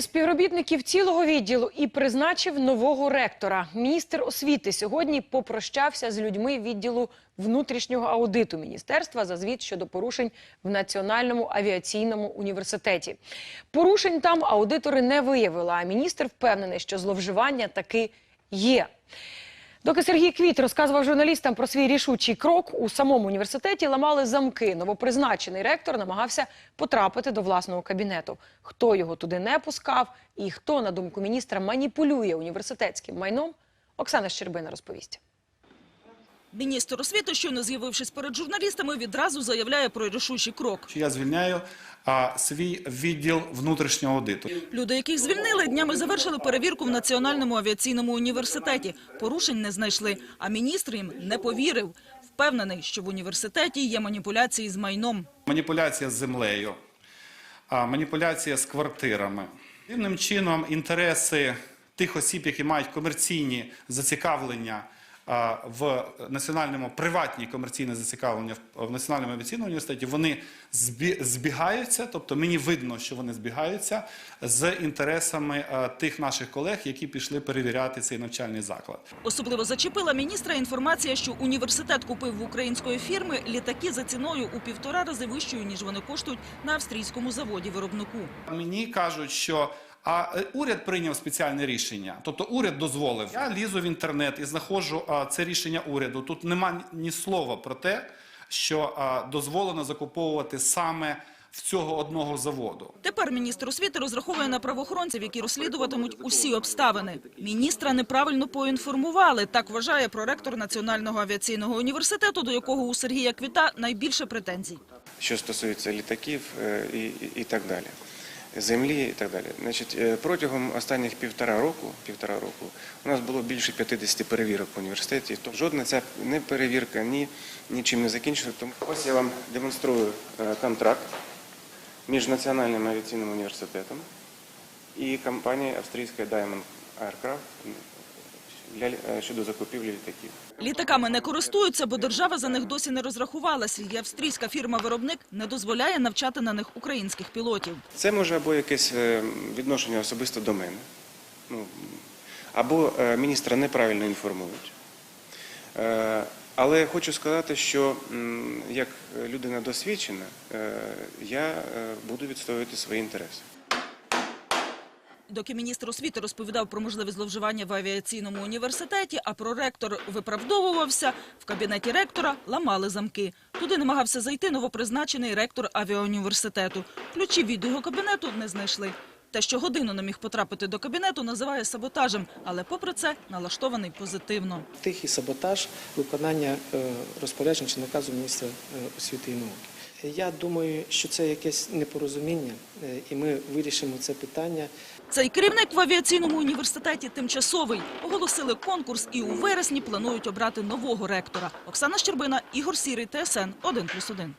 Звільнив співробітників цілого відділу і призначив нового ректора. Міністр освіти сьогодні попрощався з людьми відділу внутрішнього аудиту міністерства за звіт щодо порушень в Національному авіаційному університеті. Порушень там аудитори не виявили, а міністр впевнений, що зловживання таки є. Доки Сергій Квіт розказував журналістам про свій рішучий крок, у самому університеті ламали замки. Новопризначений ректор намагався потрапити до власного кабінету. Хто його туди не пускав і хто, на думку міністра, маніпулює університетським майном, Оксана Щербина розповість. Міністр освіти, щойно з'явившись перед журналістами, відразу заявляє про рішучий крок. я звільняю а, свій відділ внутрішнього аудиту. Люди, яких звільнили, днями завершили перевірку в Національному авіаційному університеті. Порушень не знайшли, а міністр їм не повірив. Впевнений, що в університеті є маніпуляції з майном. Маніпуляція з землею, а, маніпуляція з квартирами. Дивним чином інтереси тих осіб, які мають комерційні зацікавлення в національному приватні комерційне зацікавлення в- національному авіаційному університеті, вони збі- збігаються, тобто мені видно, що вони збігаються з інтересами тих наших колег, які пішли перевіряти цей навчальний заклад. Особливо зачепила міністра інформація, що університет купив в української фірми літаки за ціною у півтора рази вищою, ніж вони коштують на австрійському заводі виробнику. Мені кажуть, що а е, уряд прийняв спеціальне рішення, тобто уряд дозволив. Я лізу в інтернет і знаходжу а, це рішення уряду. Тут нема ні слова про те, що дозволено закуповувати саме в цього одного заводу. Тепер міністр освіти розраховує на правоохоронців, які розслідуватимуть усі обставини. Міністра неправильно поінформували. Так вважає проректор Національного авіаційного університету, до якого у Сергія Квіта найбільше претензій. що стосується літаків е, і, і, і так далі, землі і так далі. Значить, е, протягом останніх півтора року, півтора року у нас було більше 50 перевірок в університеті. То жодна ця не перевірка ні нічим не закінчилася. Тому ось я вам демонструю е, контракт між Національним авіаційним університетом і компанією австрійська Diamond Aircraft щодо закупівлі літаків. Літаками не користуються, бо держава за них досі не розрахувалася. І австрійська фірма-виробник не дозволяє навчати на них українських пілотів. Це може або якесь е, відношення особисто до мене, ну, або е, міністра неправильно інформують. Е, Але хочу сказати, що як людина досвідчена, е, я е, буду відстоювати свої інтереси. Доки міністр освіти розповідав про можливі зловживання в авіаційному університеті, а проректор виправдовувався, в кабінеті ректора ламали замки. Туди намагався зайти новопризначений ректор авіауніверситету. Ключі від його кабінету не знайшли. Те, що годину не міг потрапити до кабінету, називає саботажем, але попри це налаштований позитивно. Тихий саботаж виконання е, розпоряджень чи наказу міністра е, освіти і науки. Я думаю, що це якесь непорозуміння, е, і ми вирішимо це питання. Цей керівник в авіаційному університеті тимчасовий. Оголосили конкурс і у вересні планують обрати нового ректора. Оксана Щербина, Ігор Сірий, ТСН 1+,1.